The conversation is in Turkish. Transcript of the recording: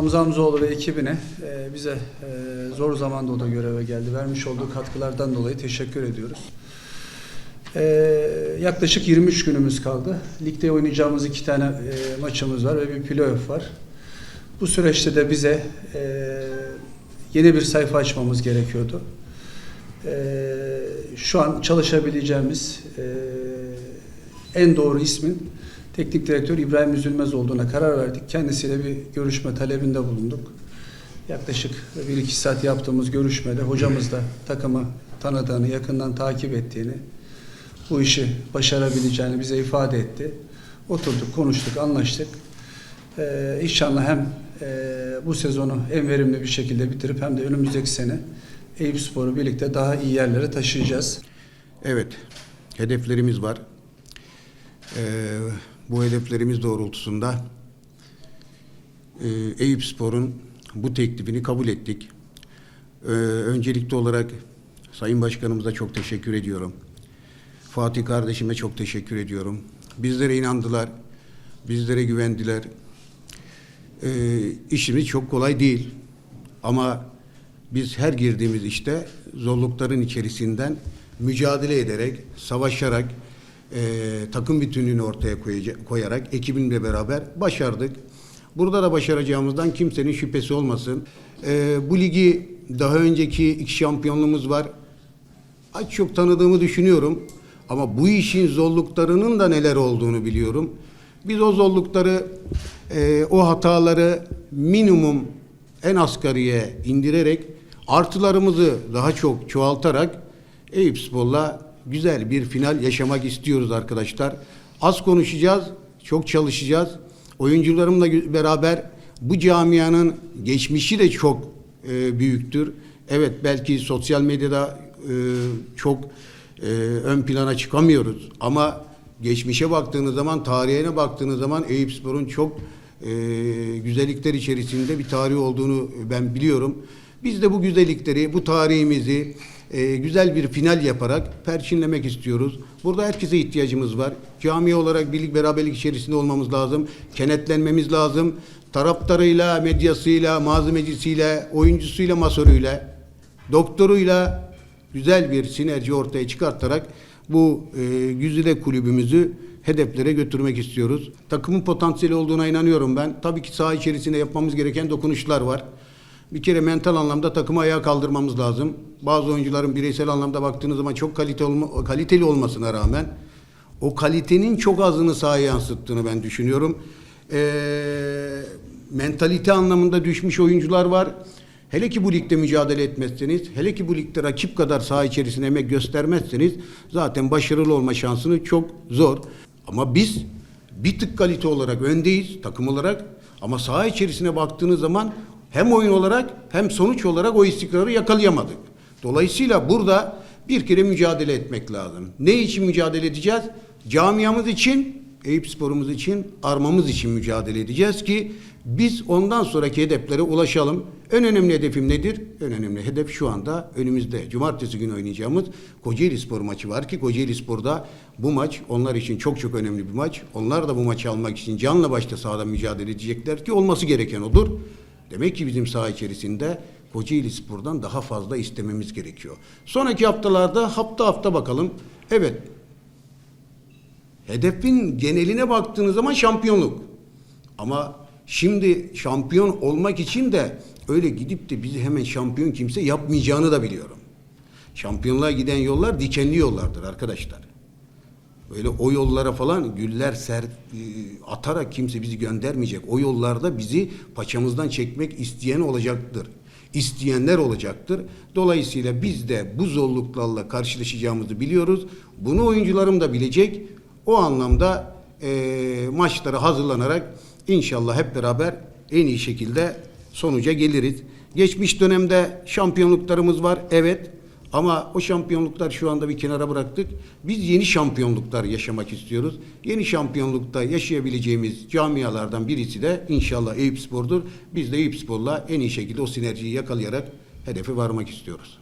Hamza Hamzoğlu ve ekibine e, bize e, zor zamanda o da göreve geldi. Vermiş olduğu katkılardan dolayı teşekkür ediyoruz. E, yaklaşık 23 günümüz kaldı. Ligde oynayacağımız iki tane e, maçımız var ve bir playoff var. Bu süreçte de bize e, yeni bir sayfa açmamız gerekiyordu. E, şu an çalışabileceğimiz e, en doğru ismin teknik direktör İbrahim Üzülmez olduğuna karar verdik. Kendisiyle bir görüşme talebinde bulunduk. Yaklaşık 1-2 saat yaptığımız görüşmede hocamız da takımı tanıdığını, yakından takip ettiğini, bu işi başarabileceğini bize ifade etti. Oturduk, konuştuk, anlaştık. Ee, inşallah hem e, bu sezonu en verimli bir şekilde bitirip hem de önümüzdeki sene Eyüp Spor'u birlikte daha iyi yerlere taşıyacağız. Evet, hedeflerimiz var. Ee, bu hedeflerimiz doğrultusunda e, Eyüp Spor'un bu teklifini kabul ettik. Ee, öncelikli olarak Sayın Başkanımıza çok teşekkür ediyorum. Fatih kardeşime çok teşekkür ediyorum. Bizlere inandılar, bizlere güvendiler. Ee, işimiz çok kolay değil. Ama biz her girdiğimiz işte zorlukların içerisinden mücadele ederek, savaşarak, e, takım bütünlüğünü ortaya koyarak ekibimle beraber başardık. Burada da başaracağımızdan kimsenin şüphesi olmasın. E, bu ligi daha önceki iki şampiyonluğumuz var. Az çok tanıdığımı düşünüyorum. Ama bu işin zorluklarının da neler olduğunu biliyorum. Biz o zorlukları, e, o hataları minimum en asgariye indirerek artılarımızı daha çok çoğaltarak Eyüp Spor'la güzel bir final yaşamak istiyoruz arkadaşlar. Az konuşacağız, çok çalışacağız. Oyuncularımla beraber bu camianın geçmişi de çok e, büyüktür. Evet belki sosyal medyada e, çok e, ön plana çıkamıyoruz ama geçmişe baktığınız zaman, tarihine baktığınız zaman Eyüp Spor'un çok e, güzellikler içerisinde bir tarih olduğunu ben biliyorum. Biz de bu güzellikleri, bu tarihimizi e, güzel bir final yaparak perçinlemek istiyoruz. Burada herkese ihtiyacımız var. Cami olarak birlik beraberlik içerisinde olmamız lazım. Kenetlenmemiz lazım. Taraftarıyla, medyasıyla, malzemecisiyle, oyuncusuyla, masörüyle, doktoruyla güzel bir sinerji ortaya çıkartarak bu e, güzide kulübümüzü hedeflere götürmek istiyoruz. Takımın potansiyeli olduğuna inanıyorum ben. Tabii ki saha içerisinde yapmamız gereken dokunuşlar var. Bir kere mental anlamda takımı ayağa kaldırmamız lazım. Bazı oyuncuların bireysel anlamda baktığınız zaman çok kalite olma, kaliteli olmasına rağmen o kalitenin çok azını sahaya yansıttığını ben düşünüyorum. Ee, mentalite anlamında düşmüş oyuncular var. Hele ki bu ligde mücadele etmezseniz, hele ki bu ligde rakip kadar saha içerisinde emek göstermezseniz zaten başarılı olma şansını çok zor. Ama biz bir tık kalite olarak öndeyiz takım olarak ama saha içerisine baktığınız zaman hem oyun olarak hem sonuç olarak o istikrarı yakalayamadık. Dolayısıyla burada bir kere mücadele etmek lazım. Ne için mücadele edeceğiz? Camiamız için, Eyüp sporumuz için, armamız için mücadele edeceğiz ki biz ondan sonraki hedeflere ulaşalım. En önemli hedefim nedir? En önemli hedef şu anda önümüzde. Cumartesi günü oynayacağımız Kocaeli Spor maçı var ki Kocaeli Spor'da bu maç onlar için çok çok önemli bir maç. Onlar da bu maçı almak için canla başla sahada mücadele edecekler ki olması gereken odur. Demek ki bizim saha içerisinde Kocaeli Spor'dan daha fazla istememiz gerekiyor. Sonraki haftalarda hafta hafta bakalım. Evet. Hedefin geneline baktığınız zaman şampiyonluk. Ama şimdi şampiyon olmak için de öyle gidip de bizi hemen şampiyon kimse yapmayacağını da biliyorum. Şampiyonluğa giden yollar dikenli yollardır arkadaşlar. Böyle o yollara falan güller ser e, atarak kimse bizi göndermeyecek. O yollarda bizi paçamızdan çekmek isteyen olacaktır. İsteyenler olacaktır. Dolayısıyla biz de bu zorluklarla karşılaşacağımızı biliyoruz. Bunu oyuncularım da bilecek. O anlamda e, maçlara hazırlanarak inşallah hep beraber en iyi şekilde sonuca geliriz. Geçmiş dönemde şampiyonluklarımız var. Evet. Ama o şampiyonluklar şu anda bir kenara bıraktık. Biz yeni şampiyonluklar yaşamak istiyoruz. Yeni şampiyonlukta yaşayabileceğimiz camialardan birisi de inşallah Eyüp Spor'dur. Biz de Eyüp Spor'la en iyi şekilde o sinerjiyi yakalayarak hedefe varmak istiyoruz.